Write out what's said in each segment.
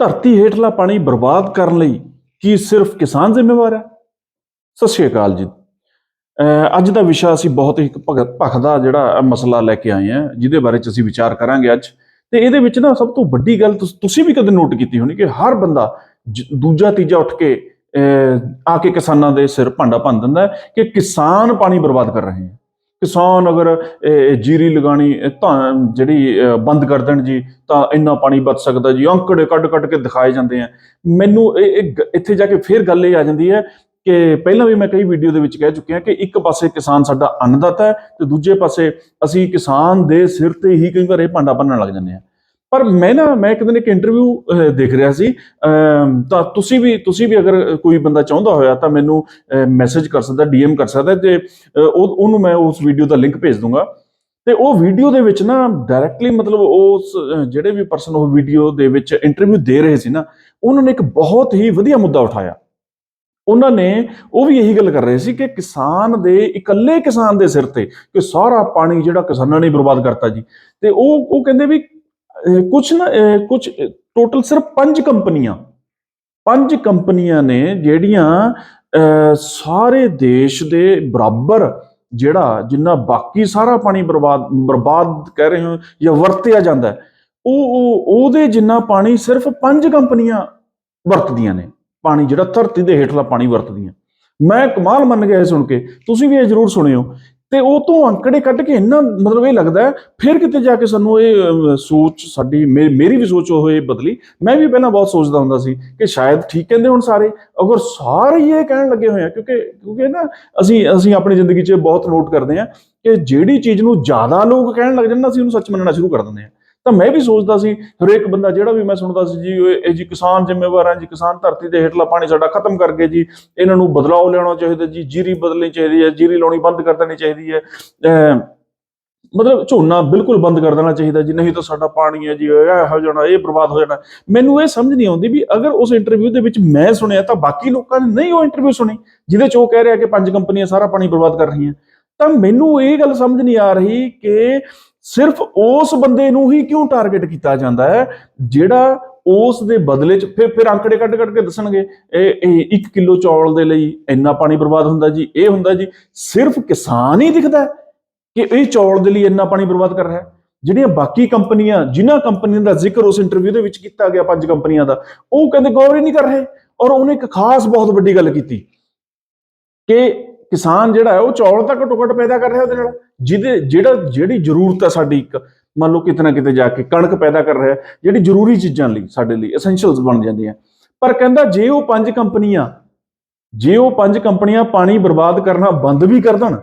ਧਰਤੀ ਹੇਠਲਾ ਪਾਣੀ ਬਰਬਾਦ ਕਰਨ ਲਈ ਕੀ ਸਿਰਫ ਕਿਸਾਨ ਜ਼ਿੰਮੇਵਾਰ ਹੈ? ਸਤਿ ਸ਼੍ਰੀ ਅਕਾਲ ਜੀ। ਅੱਜ ਦਾ ਵਿਸ਼ਾ ਅਸੀਂ ਬਹੁਤ ਹੀ ਇੱਕ ਭਗਤ ਭਖਦਾ ਜਿਹੜਾ ਮਸਲਾ ਲੈ ਕੇ ਆਏ ਹਾਂ, ਜਿਹਦੇ ਬਾਰੇ ਚ ਅਸੀਂ ਵਿਚਾਰ ਕਰਾਂਗੇ ਅੱਜ। ਤੇ ਇਹਦੇ ਵਿੱਚ ਨਾ ਸਭ ਤੋਂ ਵੱਡੀ ਗੱਲ ਤੁਸੀਂ ਵੀ ਕਦੇ ਨੋਟ ਕੀਤੀ ਹੋਣੀ ਕਿ ਹਰ ਬੰਦਾ ਜ- ਦੂਜਾ ਤੀਜਾ ਉੱਠ ਕੇ ਆ ਕੇ ਕਿਸਾਨਾਂ ਦੇ ਸਿਰ ਭਾਂਡਾ ਭੰਨ ਦਿੰਦਾ ਕਿ ਕਿਸਾਨ ਪਾਣੀ ਬਰਬਾਦ ਕਰ ਰਹੇ ਹਨ ਕਿਸਾਨ ਅਗਰ ਜੀਰੀ ਲਗਾਣੀ ਇਹ ਤਾਂ ਜਿਹੜੀ ਬੰਦ ਕਰ ਦੇਣ ਜੀ, ਤਾਂ ਇੰਨਾ ਪਾਣੀ ਬਚ ਸਕਦਾ ਜੀ। ਅੰਕੜੇ ਕੱਢ ਕੱਢ ਕੇ ਦਿਖਾਏ ਜਾਂਦੇ ਆ। ਮੈਨੂੰ ਇਹ ਇਹ ਗ- ਇੱਥੇ ਜਾ ਕੇ ਫੇਰ ਗੱਲ ਇਹ ਆ ਜਾਂਦੀ ਹੈ ਕਿ ਪਹਿਲਾਂ ਵੀ ਮੈਂ ਕਈ ਵੀਡੀਓ ਦੇ ਵਿੱਚ ਕਹਿ ਚੁੱਕਿਆ ਕਿ ਇੱਕ ਪਾਸੇ ਕਿਸਾਨ ਸਾਡਾ ਅੰਨਦਾਤਾ ਹੈ ਤੇ ਦੂਜੇ ਪਾਸੇ ਅਸੀਂ ਕਿਸਾਨ ਦੇ ਸਿਰ ਤੇ ਹੀ ਕਈ ਵਾਰ ਇਹ ਭਾਂਡਾ ਭੰਨਣ ਲੱਗ ਜਾਂਦੇ ਆ। ਪਰ ਮੈਂ ਨਾ, ਮੈਂ ਇੱਕ ਦਿਨ ਇੱਕ ਇੰਟਰਵਿਊ ਦੇਖ ਰਿਹਾ ਸੀ। ਤਾਂ ਤੁਸੀਂ ਵੀ ਤੁਸੀਂ ਵੀ ਅਗਰ ਕੋਈ ਬੰਦਾ ਚਾਹੁੰਦਾ ਹੋਇਆ ਤਾਂ ਮੈਨੂੰ ਮੈਸੇਜ ਕਰ ਸਕਦਾ ਡੀਐਮ ਕਰ ਸਕਦਾ ਤੇ ਉਹ, ਉਹਨੂੰ ਮੈਂ ਉਸ ਵੀਡੀਓ ਦਾ ਲਿੰਕ ਭੇਜ ਦੂੰਗਾ। ਤੇ ਉਹ ਵੀਡੀਓ ਦੇ ਵਿੱਚ ਨਾ ਡਾਇਰੈਕਟਲੀ ਮਤਲਬ ਉਸ ਜਿਹੜੇ ਵੀ ਪਰਸਨ ਉਹ ਵੀਡੀਓ ਦੇ ਵਿੱਚ ਇੰਟਰਵਿਊ ਦੇ ਰਹੇ ਸੀ ਨਾ, ਉਹਨਾਂ ਨੇ ਇੱਕ ਬਹੁਤ ਹੀ ਵਧੀਆ ਮੁੱਦਾ ਉਠਾਇਆ। ਉਹਨਾਂ ਨੇ ਉਹ ਵੀ ਇਹੀ ਗੱਲ ਕਰ ਰਹੇ ਸੀ ਕਿ ਕਿਸਾਨ ਦੇ, ਇਕੱਲੇ ਕਿਸਾਨ ਦੇ ਸਿਰ ਤੇ ਕਿ ਸਾਰਾ ਪਾਣੀ ਜਿਹੜਾ ਕਿਸਾਨਾਂ ਨੇ ਬਰਬਾਦ ਕਰਤਾ ਜੀ। ਤੇ ਉਹ ਉਹ ਕਹਿੰਦੇ ਵੀ ਕੁਝ ਨਾ ਕੁਝ ਟੋਟਲ ਸਿਰਫ ਪੰਜ ਕੰਪਨੀਆਂ। ਪੰਜ ਕੰਪਨੀਆਂ ਨੇ ਜਿਹੜੀਆਂ ਅਹ, ਸਾਰੇ ਦੇਸ਼ ਦੇ ਬਰਾਬਰ ਜਿਹੜਾ ਜਿੰਨਾ ਬਾਕੀ ਸਾਰਾ ਪਾਣੀ ਬਰਬਾਦ ਬਰਬਾਦ ਕਹਿ ਰਹੇ ਹੋ ਜਾਂ ਵਰਤਿਆ ਜਾਂਦਾ ਉਹ ਉਹ ਉਹਦੇ ਜਿੰਨਾ ਪਾਣੀ ਸਿਰਫ ਪੰਜ ਕੰਪਨੀਆਂ ਵਰਤਦੀਆਂ ਨੇ। ਪਾਣੀ ਜਿਹੜਾ ਧਰਤੀ ਦੇ ਹੇਠਲਾ ਪਾਣੀ ਵਰਤਦੀਆਂ। ਮੈਂ ਕਮਾਲ ਮੰਨ ਗਿਆ ਇਹ ਸੁਣ ਕੇ। ਤੁਸੀਂ ਵੀ ਇਹ ਜ਼ਰੂਰ ਸੁਣਿਓ ਤੇ ਉਹ ਤੋਂ ਅੰਕੜੇ ਕੱਢ ਕੇ ਇੰਨਾ ਮਤਲਬ ਇਹ ਲੱਗਦਾ ਫਿਰ ਕਿਤੇ ਜਾ ਕੇ ਸਾਨੂੰ ਇਹ ਸੋਚ ਸਾਡੀ, ਮੇ- ਮੇਰੀ ਵੀ ਸੋਚ ਉਹ ਇਹ ਬਦਲੀ। ਮੈਂ ਵੀ ਪਹਿਲਾਂ ਬਹੁਤ ਸੋਚਦਾ ਹੁੰਦਾ ਸੀ ਕਿ ਸ਼ਾਇਦ ਠੀਕ ਕਹਿੰਦੇ ਹੁਣ ਸਾਰੇ। ਅਗਰ ਸਾਰੇ ਹੀ ਇਹ ਕਹਿਣ ਲੱਗੇ ਹੋਏ ਆ, ਕਿਉਂਕਿ ਕਿਉਂਕਿ ਨਾ ਅਸੀਂ ਅਸੀਂ ਆਪਣੀ ਜ਼ਿੰਦਗੀ 'ਚ ਬਹੁਤ ਨੋਟ ਕਰਦੇ ਆ ਕਿ ਜਿਹੜੀ ਚੀਜ਼ ਨੂੰ ਜ਼ਿਆਦਾ ਲੋਕ ਕਹਿਣ ਲੱਗ ਜਾਂਦੇ ਨਾ ਅਸੀਂ ਉਹਨੂੰ ਸੱਚ ਮੰਨਣਾ ਸ਼ੁਰੂ ਕਰ ਦਿੰਦੇ ਆ। ਤਾਂ ਮੈਂ ਵੀ ਸੋਚਦਾ ਸੀ, ਹਰੇਕ ਬੰਦਾ ਜਿਹੜਾ ਵੀ ਮੈਂ ਸੁਣਦਾ ਸੀ ਜੀ ਇਹ ਜੀ ਕਿਸਾਨ ਜ਼ਿੰਮੇਵਾਰ ਆ ਜੀ, ਕਿਸਾਨ ਧਰਤੀ ਦੇ ਹੇਠਲਾ ਪਾਣੀ ਸਾਡਾ ਖਤਮ ਕਰਕੇ ਜੀ, ਇਹਨਾਂ ਨੂੰ ਬਦਲਾਅ ਲਿਆਉਣਾ ਚਾਹੀਦਾ ਜੀ, ਜੀਰੀ ਬਦਲਣੀ ਚਾਹੀਦੀ ਹੈ, ਜੀਰੀ ਲਾਉਣੀ ਬੰਦ ਕਰ ਦੇਣੀ ਚਾਹੀਦੀ ਹੈ। ਅਹ, ਮਤਲਬ ਝੋਨਾ ਬਿਲਕੁਲ ਬੰਦ ਕਰ ਦੇਣਾ ਚਾਹੀਦਾ ਜੀ, ਨਹੀਂ ਤਾਂ ਸਾਡਾ ਪਾਣੀ ਹੈ ਜੀ, ਇਹ ਹੋ ਜਾਣਾ, ਇਹ ਬਰਬਾਦ ਹੋ ਜਾਣਾ। ਮੈਨੂੰ ਇਹ ਸਮਝ ਨਹੀਂ ਆਉਂਦੀ ਵੀ ਅਗਰ ਉਸ ਇੰਟਰਵਿਊ ਦੇ ਵਿੱਚ ਮੈਂ ਸੁਣਿਆ ਤਾਂ ਬਾਕੀ ਲੋਕਾਂ ਨੇ ਨਹੀਂ ਉਹ ਇੰਟਰਵਿਊ ਸੁਣੀ, ਜਿਹਦੇ ਚ ਉਹ ਕਹਿ ਰਿਹਾ ਕਿ ਪੰਜ ਕੰਪਨੀਆਂ ਸਾਰਾ ਪਾਣੀ ਬਰਬਾਦ ਕਰ ਰਹੀਆਂ। ਤਾਂ ਮੈਨੂੰ ਇਹ ਗੱਲ ਸਮਝ ਨਹੀਂ ਆ ਰਹੀ ਕਿ ਸਿਰਫ ਉਸ ਬੰਦੇ ਨੂੰ ਹੀ ਕਿਉਂ ਟਾਰਗੇਟ ਕੀਤਾ ਜਾਂਦਾ ਹੈ, ਜਿਹੜਾ ਉਸ ਦੇ ਬਦਲੇ ਚ ਫਿਰ ਫਿਰ ਅੰਕੜੇ ਕੱਢ ਕੱਢ ਕੇ ਦੱਸਣਗੇ, ਇਹ ਇਹ 1 ਕਿਲੋ ਚੌਲ ਦੇ ਲਈ ਇੰਨਾ ਪਾਣੀ ਬਰਬਾਦ ਹੁੰਦਾ ਜੀ, ਇਹ ਹੁੰਦਾ ਜੀ। ਸਿਰਫ ਕਿਸਾਨ ਹੀ ਦਿਖਦਾ ਕਿ ਇਹ ਚੌਲ ਦੇ ਲਈ ਇੰਨਾ ਪਾਣੀ ਬਰਬਾਦ ਕਰ ਰਿਹਾ ਜਿਹੜੀਆਂ ਬਾਕੀ ਕੰਪਨੀਆਂ, ਜਿਨ੍ਹਾਂ ਕੰਪਨੀਆਂ ਦਾ ਜ਼ਿਕਰ ਉਸ ਇੰਟਰਵਿਊ ਦੇ ਵਿੱਚ ਕੀਤਾ ਗਿਆ ਪੰਜ ਕੰਪਨੀਆਂ ਦਾ, ਉਹ ਕਹਿੰਦੇ ਗੌਰ ਹੀ ਨਹੀਂ ਕਰ ਰਹੇ। ਔਰ ਉਹਨੇ ਇੱਕ ਖਾਸ ਬਹੁਤ ਵੱਡੀ ਗੱਲ ਕੀਤੀ ਕਿ ਕਿਸਾਨ ਜਿਹੜਾ ਹੈ ਉਹ ਚੌਲ ਤਾਂ ਘੱਟੋ ਘੱਟ ਪੈਦਾ ਕਰ ਰਿਹਾ ਉਹਦੇ ਨਾਲ। ਜਿਹਦੇ ਜਿਹੜਾ ਜਿਹੜੀ ਜ਼ਰੂਰਤ ਹੈ ਸਾਡੀ ਇੱਕ, ਮੰਨ ਲਓ ਕਿਤੇ ਨਾ ਕਿਤੇ ਜਾ ਕੇ ਕਣਕ ਪੈਦਾ ਕਰ ਰਿਹਾ, ਜਿਹੜੀ ਜ਼ਰੂਰੀ ਚੀਜ਼ਾਂ ਲਈ, ਸਾਡੇ ਲਈ ਐਸੈਂਸ਼ੀਅਲਸ ਬਣ ਜਾਂਦੀਆਂ। ਪਰ ਕਹਿੰਦਾ ਜੇ ਉਹ ਪੰਜ ਕੰਪਨੀਆਂ ਜੇ ਉਹ ਪੰਜ ਕੰਪਨੀਆਂ ਪਾਣੀ ਬਰਬਾਦ ਕਰਨਾ ਬੰਦ ਵੀ ਕਰ ਦੇਣ,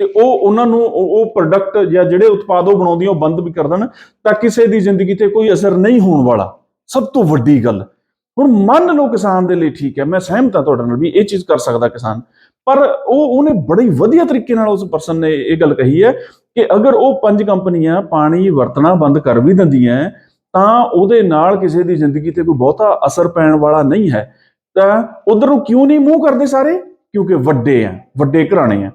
ਤੇ ਉਹ ਉਹਨਾਂ ਨੂੰ ਉਹ ਪ੍ਰੋਡਕਟ ਜਾਂ ਜਿਹੜੇ ਉਤਪਾਦ ਉਹ ਬਣਾਉਂਦੀਆਂ ਉਹ ਬੰਦ ਵੀ ਕਰ ਦੇਣ, ਤਾਂ ਕਿਸੇ ਦੀ ਜ਼ਿੰਦਗੀ ਤੇ ਕੋਈ ਅਸਰ ਨਹੀਂ ਹੋਣ ਵਾਲਾ। ਸਭ ਤੋਂ ਵੱਡੀ ਗੱਲ ਹੁਣ ਮੰਨ ਲਓ ਕਿਸਾਨ ਦੇ ਲਈ ਠੀਕ ਹੈ, ਮੈਂ ਸਹਿਮਤ ਹਾਂ ਤੁਹਾਡੇ ਨਾਲ ਵੀ ਇਹ ਚੀਜ਼ ਕਰ ਸਕਦਾ ਕਿਸਾਨ, ਪਰ ਉਹ, ਉਹਨੇ ਬੜੀ ਵਧੀਆ ਤਰੀਕੇ ਨਾਲ ਉਸ ਪਰਸਨ ਨੇ ਇਹ ਗੱਲ ਕਹੀ ਹੈ ਕਿ ਅਗਰ ਉਹ ਪੰਜ ਕੰਪਨੀਆਂ ਪਾਣੀ ਵਰਤਣਾ ਬੰਦ ਕਰ ਵੀ ਦਿੰਦੀਆਂ ਤਾਂ ਉਹਦੇ ਨਾਲ ਕਿਸੇ ਦੀ ਜ਼ਿੰਦਗੀ ਤੇ ਕੋਈ ਬਹੁਤਾ ਅਸਰ ਪੈਣ ਵਾਲਾ ਨਹੀਂ ਹੈ। ਤਾਂ ਉਧਰ ਨੂੰ ਕਿਉਂ ਨਹੀਂ ਮੂੰਹ ਕਰਦੇ ਸਾਰੇ? ਕਿਉਂਕਿ ਵੱਡੇ ਆ ਵੱਡੇ ਘਰਾਣੇ ਆ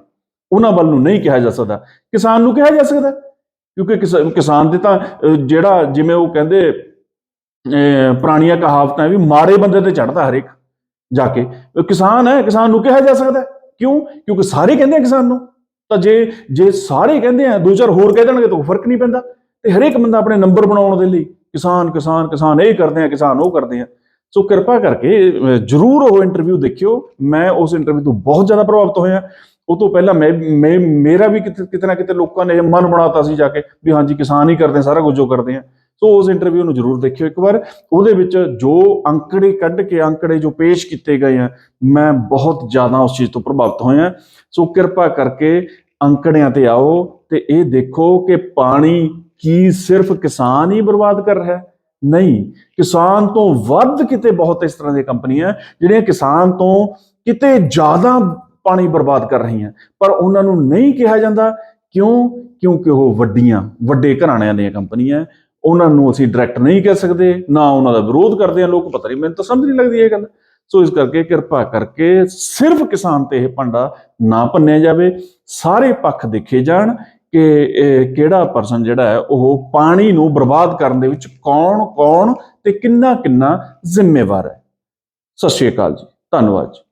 ਉਹਨਾਂ ਵੱਲ ਨੂੰ ਨਹੀਂ ਕਿਹਾ ਜਾ ਸਕਦਾ। ਕਿਸਾਨ ਨੂੰ ਕਿਹਾ ਜਾ ਸਕਦਾ ਕਿਉਂਕਿ ਕਿਸ- ਕਿਸਾਨ ਦੇ ਤਾਂ ਜਿਹੜਾ ਜਿਵੇਂ ਉਹ ਕਹਿੰਦੇ ਪੁਰਾਣੀਆਂ ਕਹਾਵਤਾਂ ਵੀ ਮਾੜੇ ਬੰਦੇ ਤੇ ਚੜਦਾ ਹਰੇਕ ਜਾ ਕੇ। ਕਿਸਾਨ ਹੈ ਕਿਸਾਨ ਨੂੰ ਕਿਹਾ ਜਾ ਸਕਦਾ ਕਿਉਂ? ਕਿਉਂਕਿ ਸਾਰੇ ਕਹਿੰਦੇ ਆ ਕਿਸਾਨ ਨੂੰ। ਤਾਂ ਜੇ ਜੇ ਸਾਰੇ ਕਹਿੰਦੇ ਆ ਦੋ ਚਾਰ ਹੋਰ ਕਹਿ ਦੇਣਗੇ ਤਾਂ ਕੋਈ ਫ਼ਰਕ ਨਹੀਂ ਪੈਂਦਾ। ਤੇ ਹਰੇਕ ਬੰਦਾ ਆਪਣੇ ਨੰਬਰ ਬਣਾਉਣ ਦੇ ਲਈ ਕਿਸਾਨ ਕਿਸਾਨ ਕਿਸਾਨ ਇਹ ਕਰਦੇ ਆ ਕਿਸਾਨ ਉਹ ਕਰਦੇ ਆ। ਸੋ ਕਿਰਪਾ ਕਰਕੇ ਜਰੂਰ ਉਹ ਇੰਟਰਵਿਊ ਦੇਖਿਓ। ਮੈਂ ਉਸ ਇੰਟਰਵਿਊ ਤੋਂ ਬਹੁਤ ਜ਼ਿਆਦਾ ਪ੍ਰਭਾਵਿਤ ਹੋਇਆ। ਉਹ ਤੋਂ ਪਹਿਲਾਂ ਮੈਂ ਮੈਂ ਮੇਰਾ ਵੀ ਕਿਤੇ ਕਿਤੇ ਨਾ ਕਿਤੇ ਲੋਕਾਂ ਨੇ ਇਹ ਮਨ ਬਣਾਤਾ ਸੀ ਜਾ ਕੇ ਵੀ ਹਾਂਜੀ ਕਿਸਾਨ ਹੀ ਕਰਦੇ ਆ, ਸਾਰਾ ਕੁਝ ਜੋ ਕਰਦੇ ਆ। ਸੋ ਉਸ ਇੰਟਰਵਿਊ ਨੂੰ ਜਰੂਰ ਦੇਖਿਓ। ਇੱਕ ਵਾਰ ਉਹਦੇ ਵਿੱਚ ਜੋ ਅੰਕੜੇ ਕੱਢ ਕੇ ਅੰਕੜੇ ਜੋ ਪੇਸ਼ ਕੀਤੇ ਗਏ ਆ, ਮੈਂ ਬਹੁਤ ਜ਼ਿਆਦਾ ਉਸ ਚੀਜ਼ ਤੋਂ ਪ੍ਰਭਾਵਿਤ ਹੋਇਆ। ਸੋ ਕਿਰਪਾ ਕਰਕੇ ਅੰਕੜਿਆਂ ਤੇ ਆਓ ਤੇ ਇਹ ਦੇਖੋ ਕਿ ਪਾਣੀ ਕੀ ਸਿਰਫ ਕਿਸਾਨ ਹੀ ਬਰਬਾਦ ਕਰ ਰਿਹਾ ਹੈ। ਨਹੀਂ, ਕਿਸਾਨ ਤੋਂ ਵੱਧ ਕਿਤੇ ਬਹੁਤ ਇਸ ਤਰ੍ਹਾਂ ਦੀਆਂ ਕੰਪਨੀਆਂ ਜਿਹੜੀਆਂ ਕਿਸਾਨ ਤੋਂ ਕਿਤੇ ਜ਼ਿਆਦਾ ਪਾਣੀ ਬਰਬਾਦ ਕਰ ਰਹੀਆਂ ਪਰ ਉਹਨਾਂ ਨੂੰ ਨਹੀਂ ਕਿਹਾ ਜਾਂਦਾ। ਕਿਉਂ? ਕਿਉਂਕਿ ਉਹ ਵੱਡੀਆਂ, ਵੱਡੇ ਘਰਾਣਿਆਂ ਦੀਆਂ ਕੰਪਨੀਆਂ ਉਹਨਾਂ ਨੂੰ ਅਸੀਂ ਡਾਇਰੈਕਟ ਨਹੀਂ ਕਹਿ ਸਕਦੇ, ਨਾ ਉਹਨਾਂ ਦਾ ਵਿਰੋਧ ਕਰਦੇ ਆ ਲੋਕ, ਪਤਾ ਨਹੀਂ, ਮੈਨੂੰ ਤਾਂ ਸਮਝ ਨਹੀਂ ਲੱਗਦੀ ਇਹ ਗੱਲ। ਸੋ ਇਸ ਕਰਕੇ ਕਿਰਪਾ ਕਰਕੇ ਸਿਰਫ ਕਿਸਾਨ ਤੇ ਇਹ ਪੰਡਾ ਨਾ ਭੰਨਿਆ ਜਾਵੇ, ਸਾਰੇ ਪੱਖ ਦੇਖੇ ਜਾਣ ਕਿ ਕਿਹੜਾ ਪਰਸਨ ਜਿਹੜਾ ਹੈ, ਉਹ ਪਾਣੀ ਨੂੰ ਬਰਬਾਦ ਕਰਨ ਦੇ ਵਿੱਚ ਕੌਣ ਕੌਣ ਤੇ ਕਿੰਨਾ ਕਿੰਨਾ ਜ਼ਿੰਮੇਵਾਰ ਹੈ। ਸਤਿ ਸ਼੍ਰੀ ਅਕਾਲ ਜੀ, ਧੰਨਵਾਦ ਜੀ।